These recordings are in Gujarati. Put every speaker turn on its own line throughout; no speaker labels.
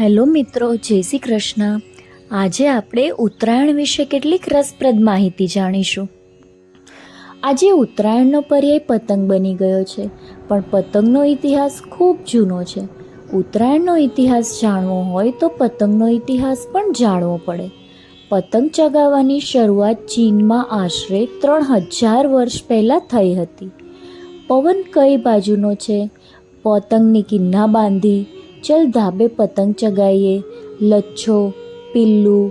હેલો મિત્રો જય શ્રી કૃષ્ણ આજે આપણે ઉત્તરાયણ વિશે કેટલીક રસપ્રદ માહિતી જાણીશું આજે ઉત્તરાયણનો પર્યાય પતંગ બની ગયો છે પણ પતંગનો ઇતિહાસ ખૂબ જૂનો છે ઉત્તરાયણનો ઇતિહાસ જાણવો હોય તો પતંગનો ઇતિહાસ પણ જાણવો પડે પતંગ ચગાવવાની શરૂઆત ચીનમાં આશરે ત્રણ હજાર વર્ષ પહેલાં થઈ હતી પવન કઈ બાજુનો છે પતંગની કિન્ના બાંધી ચલ ધાબે પતંગ ચગાઈએ લચ્છો પિલ્લું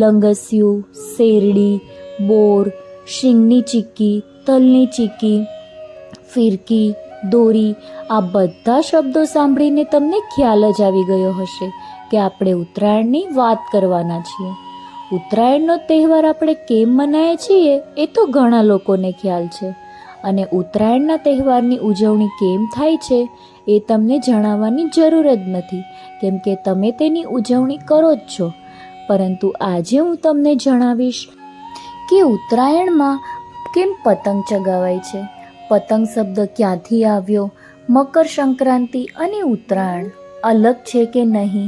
લંગસિયું શેરડી બોર શીંગની ચીક્કી તલની ચીક્કી ફિરકી દોરી આ બધા શબ્દો સાંભળીને તમને ખ્યાલ જ આવી ગયો હશે કે આપણે ઉત્તરાયણની વાત કરવાના છીએ ઉત્તરાયણનો તહેવાર આપણે કેમ મનાવીએ છીએ એ તો ઘણા લોકોને ખ્યાલ છે અને ઉત્તરાયણના તહેવારની ઉજવણી કેમ થાય છે એ તમને જણાવવાની જરૂર જ નથી કેમ કે તમે તેની ઉજવણી કરો જ છો પરંતુ આજે હું તમને જણાવીશ કે ઉત્તરાયણમાં કેમ પતંગ ચગાવાય છે પતંગ શબ્દ ક્યાંથી આવ્યો મકર સંક્રાંતિ અને ઉત્તરાયણ અલગ છે કે નહીં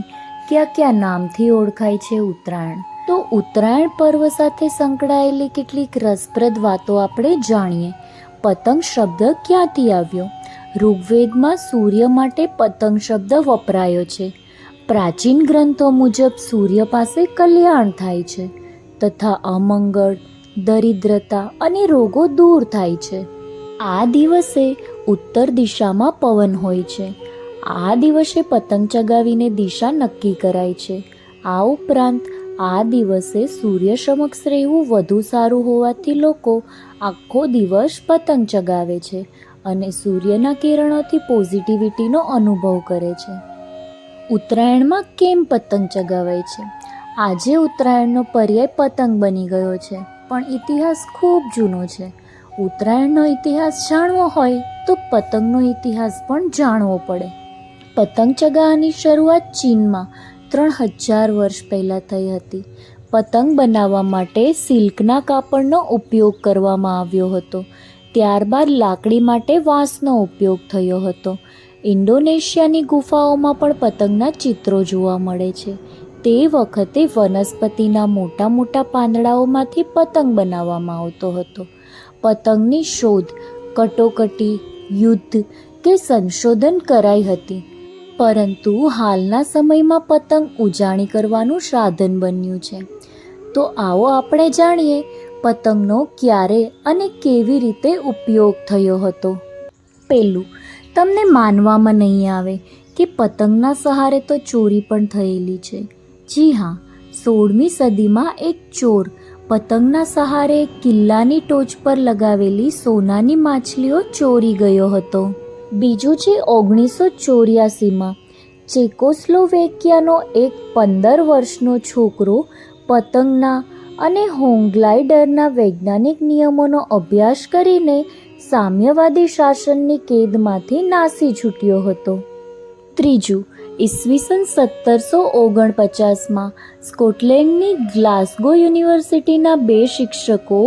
ક્યાં ક્યાં નામથી ઓળખાય છે ઉત્તરાયણ તો ઉત્તરાયણ પર્વ સાથે સંકળાયેલી કેટલીક રસપ્રદ વાતો આપણે જાણીએ પતંગ શબ્દ ક્યાંથી આવ્યો ઋગ્વેદમાં સૂર્ય માટે પતંગ શબ્દ વપરાયો છે પ્રાચીન ગ્રંથો મુજબ સૂર્ય પાસે કલ્યાણ થાય છે તથા અમંગળ દરિદ્રતા અને રોગો દૂર થાય છે આ દિવસે ઉત્તર દિશામાં પવન હોય છે આ દિવસે પતંગ ચગાવીને દિશા નક્કી કરાય છે આ ઉપરાંત આ દિવસે સૂર્ય સમક્ષ રહેવું વધુ સારું હોવાથી લોકો આખો દિવસ પતંગ ચગાવે છે અને સૂર્યના કિરણોથી પોઝિટિવિટીનો અનુભવ કરે છે ઉત્તરાયણમાં કેમ પતંગ ચગાવાય છે આજે ઉત્તરાયણનો પર્યાય પતંગ બની ગયો છે પણ ઇતિહાસ ખૂબ જૂનો છે ઉત્તરાયણનો ઇતિહાસ જાણવો હોય તો પતંગનો ઇતિહાસ પણ જાણવો પડે પતંગ ચગાવવાની શરૂઆત ચીનમાં ત્રણ હજાર વર્ષ પહેલાં થઈ હતી પતંગ બનાવવા માટે સિલ્કના કાપડનો ઉપયોગ કરવામાં આવ્યો હતો ત્યારબાદ લાકડી માટે વાંસનો ઉપયોગ થયો હતો ઇન્ડોનેશિયાની ગુફાઓમાં પણ પતંગના ચિત્રો જોવા મળે છે તે વખતે વનસ્પતિના મોટા મોટા પાંદડાઓમાંથી પતંગ બનાવવામાં આવતો હતો પતંગની શોધ કટોકટી યુદ્ધ કે સંશોધન કરાઈ હતી પરંતુ હાલના સમયમાં પતંગ ઉજાણી કરવાનું સાધન બન્યું છે તો આવો આપણે જાણીએ પતંગનો ક્યારે અને કેવી રીતે ઉપયોગ થયો હતો પહેલું તમને માનવામાં નહીં આવે કે પતંગના સહારે તો ચોરી પણ થયેલી છે જી હા સોળમી સદીમાં એક ચોર પતંગના સહારે કિલ્લાની ટોચ પર લગાવેલી સોનાની માછલીઓ ચોરી ગયો હતો બીજું છે ઓગણીસો ચોર્યાસીમાં ચેકોસ્લોવેકિયાનો એક પંદર વર્ષનો છોકરો પતંગના અને હોંગ્લાઇડરના વૈજ્ઞાનિક નિયમોનો અભ્યાસ કરીને સામ્યવાદી શાસનની કેદમાંથી નાસી છૂટ્યો હતો ત્રીજું ઈસવીસન સત્તરસો ઓગણપચાસમાં સ્કોટલેન્ડની ગ્લાસ્ગો યુનિવર્સિટીના બે શિક્ષકો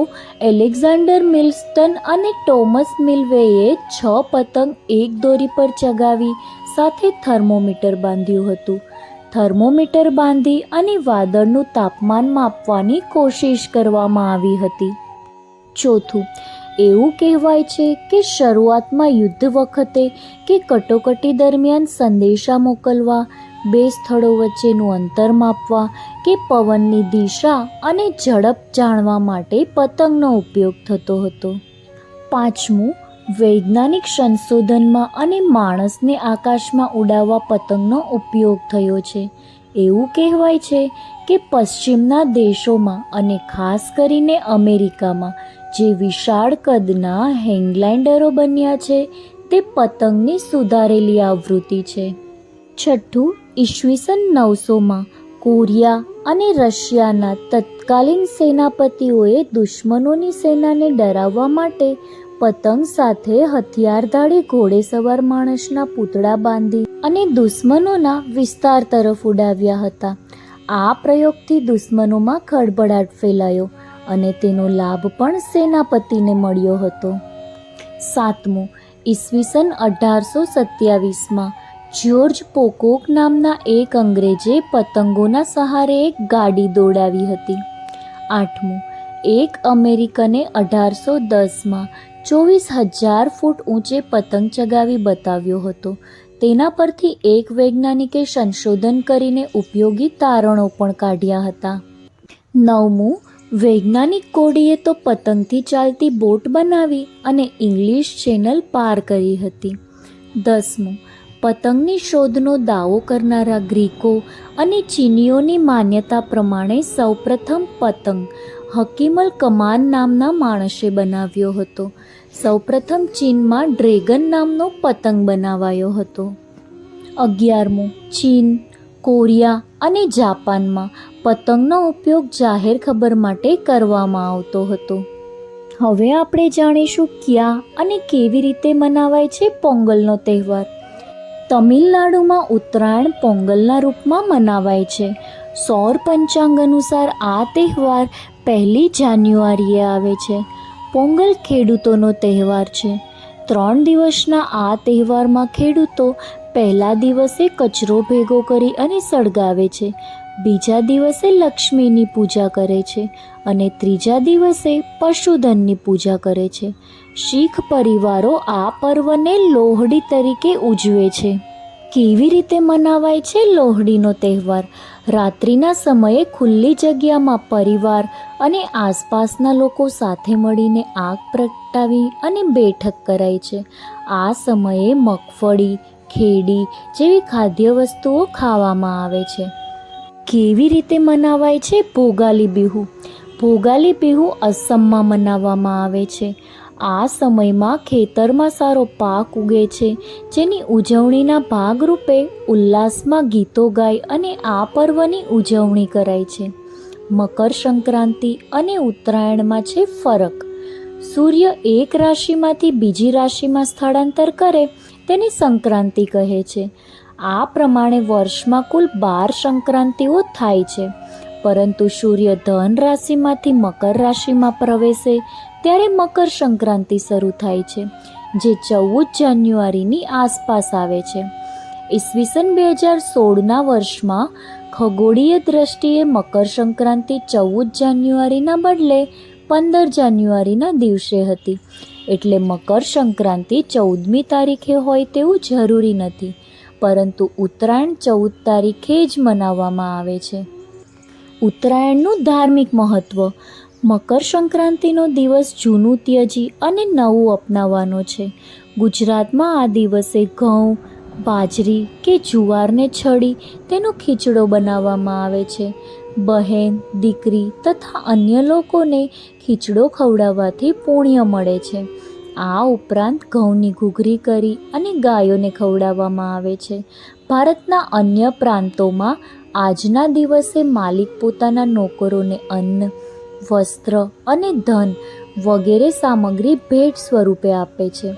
એલેક્ઝાન્ડર મિલ્સ્ટન અને ટોમસ મિલવેએ છ પતંગ એક દોરી પર ચગાવી સાથે થર્મોમીટર બાંધ્યું હતું થર્મોમીટર બાંધી અને વાદળનું તાપમાન માપવાની કોશિશ કરવામાં આવી હતી ચોથું એવું કહેવાય છે કે શરૂઆતમાં યુદ્ધ વખતે કે કટોકટી દરમિયાન સંદેશા મોકલવા બે સ્થળો વચ્ચેનું અંતર માપવા કે પવનની દિશા અને ઝડપ જાણવા માટે પતંગનો ઉપયોગ થતો હતો પાંચમું વૈજ્ઞાનિક સંશોધનમાં અને માણસને આકાશમાં ઉડાવવા પતંગનો ઉપયોગ થયો છે એવું કહેવાય છે કે પશ્ચિમના દેશોમાં અને ખાસ કરીને અમેરિકામાં જે વિશાળ કદના હેંગલાઇન્ડરો બન્યા છે તે પતંગની સુધારેલી આવૃત્તિ છે છઠ્ઠું ઈસવીસન નવસોમાં કોરિયા અને રશિયાના તત્કાલીન સેનાપતિઓએ દુશ્મનોની સેનાને ડરાવવા માટે પતંગ સાથે હથિયારધારી ઘોડેસવાર માણસના પૂતળા બાંધી અને દુશ્મનોના વિસ્તાર તરફ ઉડાવ્યા હતા આ પ્રયોગથી દુશ્મનોમાં ખળભળાટ ફેલાયો અને તેનો લાભ પણ સેનાપતિને મળ્યો હતો સાતમું ઈસવીસન અઢારસો સત્યાવીસમાં જ્યોર્જ પોકોક નામના એક અંગ્રેજે પતંગોના સહારે એક ગાડી દોડાવી હતી આઠમું એક અમેરિકને અઢારસો દસમાં ચોવીસ હજાર ફૂટ ઊંચે પતંગ ચગાવી બતાવ્યો હતો તેના પરથી એક વૈજ્ઞાનિકે સંશોધન કરીને ઉપયોગી તારણો પણ કાઢ્યા હતા નવમું વૈજ્ઞાનિક કોડીએ તો પતંગથી ચાલતી બોટ બનાવી અને ઇંગ્લિશ ચેનલ પાર કરી હતી દસમું પતંગની શોધનો દાવો કરનારા ગ્રીકો અને ચીનીઓની માન્યતા પ્રમાણે સૌપ્રથમ પતંગ હકીમલ કમાન નામના માણસે બનાવ્યો હતો સૌપ્રથમ ચીનમાં ડ્રેગન નામનો પતંગ બનાવાયો હતો અગિયારમું ચીન કોરિયા અને જાપાનમાં પતંગનો ઉપયોગ જાહેર ખબર માટે કરવામાં આવતો હતો હવે આપણે જાણીશું ક્યાં અને કેવી રીતે મનાવાય છે પોંગલનો તહેવાર તમિલનાડુમાં ઉત્તરાયણ પોંગલના રૂપમાં મનાવાય છે સૌર પંચાંગ અનુસાર આ તહેવાર પહેલી જાન્યુઆરીએ આવે છે પોંગલ ખેડૂતોનો તહેવાર છે ત્રણ દિવસના આ તહેવારમાં ખેડૂતો પહેલા દિવસે કચરો ભેગો કરી અને સળગાવે છે બીજા દિવસે લક્ષ્મીની પૂજા કરે છે અને ત્રીજા દિવસે પશુધનની પૂજા કરે છે શીખ પરિવારો આ પર્વને લોહડી તરીકે ઉજવે છે કેવી રીતે મનાવાય છે લોહડીનો તહેવાર રાત્રિના સમયે ખુલ્લી જગ્યામાં પરિવાર અને આસપાસના લોકો સાથે મળીને આગ પ્રગટાવી અને બેઠક કરાય છે આ સમયે મગફળી ખેડી જેવી ખાદ્ય વસ્તુઓ ખાવામાં આવે છે કેવી રીતે મનાવાય છે ભોગાલી બિહુ ભોગાલી બિહુ અસમમાં મનાવવામાં આવે છે આ સમયમાં ખેતરમાં સારો પાક ઉગે છે જેની ઉજવણીના ભાગરૂપે ઉલ્લાસમાં ગીતો ગાય અને આ પર્વની ઉજવણી કરાય છે મકર સંક્રાંતિ અને ઉત્તરાયણમાં છે ફરક સૂર્ય એક રાશિમાંથી બીજી રાશિમાં સ્થળાંતર કરે તેને સંક્રાંતિ કહે છે આ પ્રમાણે વર્ષમાં કુલ બાર સંક્રાંતિઓ થાય છે પરંતુ સૂર્ય ધન રાશિમાંથી મકર રાશિમાં પ્રવેશે ત્યારે મકર સંક્રાંતિ શરૂ થાય છે જે ચૌદ જાન્યુઆરીની આસપાસ આવે છે ઈસવીસન બે હજાર સોળના વર્ષમાં ખગોળીય દ્રષ્ટિએ મકર સંક્રાંતિ ચૌદ જાન્યુઆરીના બદલે પંદર જાન્યુઆરીના દિવસે હતી એટલે મકર સંક્રાંતિ ચૌદમી તારીખે હોય તેવું જરૂરી નથી પરંતુ ઉત્તરાયણ ચૌદ તારીખે જ મનાવવામાં આવે છે ઉત્તરાયણનું ધાર્મિક મહત્ત્વ મકર સંક્રાંતિનો દિવસ જૂનું ત્યજી અને નવું અપનાવવાનો છે ગુજરાતમાં આ દિવસે ઘઉં બાજરી કે જુવારને છડી તેનો ખીચડો બનાવવામાં આવે છે બહેન દીકરી તથા અન્ય લોકોને ખીચડો ખવડાવવાથી પુણ્ય મળે છે આ ઉપરાંત ઘઉંની ઘૂઘરી કરી અને ગાયોને ખવડાવવામાં આવે છે ભારતના અન્ય પ્રાંતોમાં આજના દિવસે માલિક પોતાના નોકરોને અન્ન વસ્ત્ર અને ધન વગેરે સામગ્રી ભેટ સ્વરૂપે આપે છે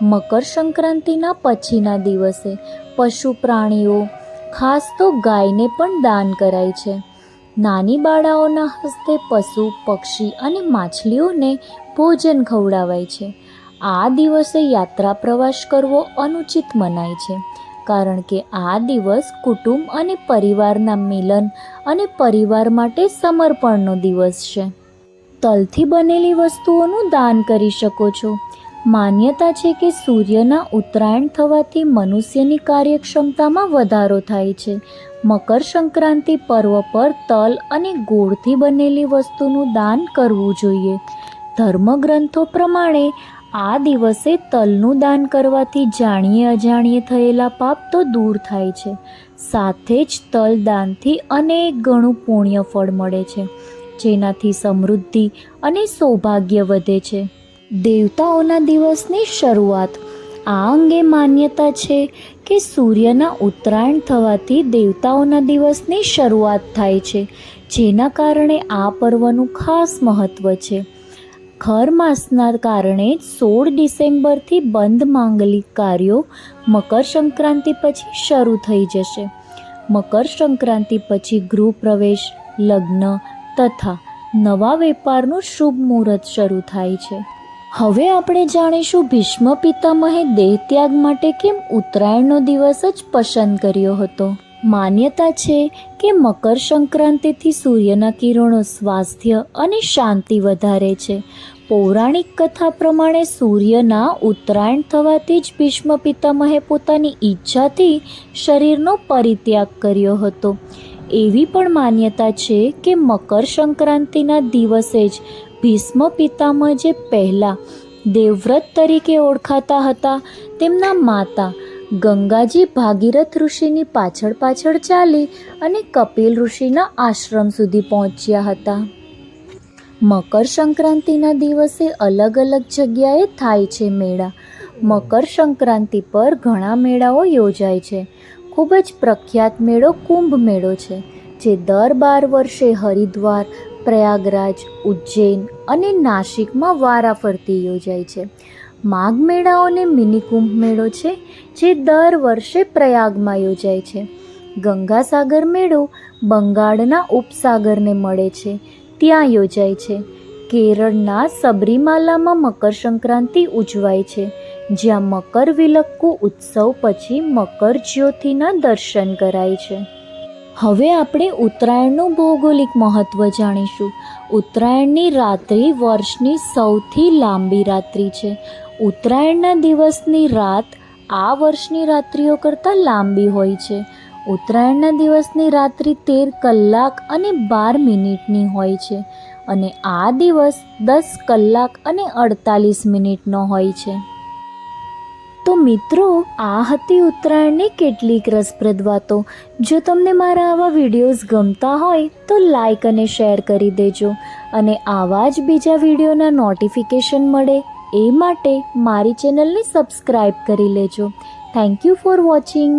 મકર સંક્રાંતિના પછીના દિવસે પશુ પ્રાણીઓ ખાસ તો ગાયને પણ દાન કરાય છે નાની બાળાઓના હસ્તે પશુ પક્ષી અને માછલીઓને ભોજન ખવડાવાય છે આ દિવસે યાત્રા પ્રવાસ કરવો અનુચિત મનાય છે કારણ કે આ દિવસ કુટુંબ અને પરિવારના મિલન અને પરિવાર માટે સમર્પણનો દિવસ છે તલથી બનેલી વસ્તુઓનું દાન કરી શકો છો માન્યતા છે કે સૂર્યના ઉત્તરાયણ થવાથી મનુષ્યની કાર્યક્ષમતામાં વધારો થાય છે મકર સંક્રાંતિ પર્વ પર તલ અને ગોળથી બનેલી વસ્તુનું દાન કરવું જોઈએ ધર્મગ્રંથો પ્રમાણે આ દિવસે તલનું દાન કરવાથી જાણીએ અજાણીએ થયેલા પાપ તો દૂર થાય છે સાથે જ તલ દાનથી અનેક ગણું પુણ્ય ફળ મળે છે જેનાથી સમૃદ્ધિ અને સૌભાગ્ય વધે છે દેવતાઓના દિવસની શરૂઆત આ અંગે માન્યતા છે કે સૂર્યના ઉત્તરાયણ થવાથી દેવતાઓના દિવસની શરૂઆત થાય છે જેના કારણે આ પર્વનું ખાસ મહત્ત્વ છે ખર માસના કારણે સોળ ડિસેમ્બરથી બંધ માંગલિક કાર્યો મકર સંક્રાંતિ પછી શરૂ થઈ જશે મકર સંક્રાંતિ પછી ગૃહપ્રવેશ લગ્ન તથા નવા વેપારનું શુભ મુહૂર્ત શરૂ થાય છે હવે આપણે જાણીશું ભીષ્મ પિતામહે દેહત્યાગ માટે કેમ ઉત્તરાયણનો દિવસ જ પસંદ કર્યો હતો માન્યતા છે કે મકર સંક્રાંતિથી સૂર્યના કિરણો સ્વાસ્થ્ય અને શાંતિ વધારે છે પૌરાણિક કથા પ્રમાણે સૂર્યના ઉત્તરાયણ થવાથી જ ભીષ્મ પિતામહે પોતાની ઈચ્છાથી શરીરનો પરિત્યાગ કર્યો હતો એવી પણ માન્યતા છે કે મકર સંક્રાંતિના દિવસે જ ભીષ્મ પિતામહ જે પહેલાં દેવવ્રત તરીકે ઓળખાતા હતા તેમના માતા ગંગાજી ભાગીરથ ઋષિની પાછળ પાછળ ચાલી અને કપિલ ઋષિના આશ્રમ સુધી પહોંચ્યા હતા મકર સંક્રાંતિના દિવસે અલગ અલગ જગ્યાએ થાય છે મેળા મકર સંક્રાંતિ પર ઘણા મેળાઓ યોજાય છે ખૂબ જ પ્રખ્યાત મેળો કુંભ મેળો છે જે દર બાર વર્ષે હરિદ્વાર પ્રયાગરાજ ઉજ્જૈન અને નાસિકમાં વારાફરતી યોજાય છે માઘ મેળાઓને મિની કુંભ મેળો છે જે દર વર્ષે પ્રયાગમાં યોજાય છે ગંગાસાગર મેળો બંગાળના ઉપસાગરને મળે છે ત્યાં યોજાય છે કેરળના સબરીમાલામાં મકર સંક્રાંતિ ઉજવાય છે જ્યાં મકર વિલક્કુ ઉત્સવ પછી મકર જ્યોતિના દર્શન કરાય છે હવે આપણે ઉત્તરાયણનું ભૌગોલિક મહત્ત્વ જાણીશું ઉત્તરાયણની રાત્રિ વર્ષની સૌથી લાંબી રાત્રિ છે ઉત્તરાયણના દિવસની રાત આ વર્ષની રાત્રિઓ કરતાં લાંબી હોય છે ઉત્તરાયણના દિવસની રાત્રિ તેર કલાક અને બાર મિનિટની હોય છે અને આ દિવસ દસ કલાક અને અડતાલીસ મિનિટનો હોય છે મિત્રો આ હતી ઉત્તરાયણની કેટલીક રસપ્રદ વાતો જો તમને મારા આવા વિડીયોઝ ગમતા હોય તો લાઈક અને શેર કરી દેજો અને આવા જ બીજા વિડીયોના નોટિફિકેશન મળે એ માટે મારી ચેનલને સબસ્ક્રાઈબ કરી લેજો થેન્ક યુ ફોર વોચિંગ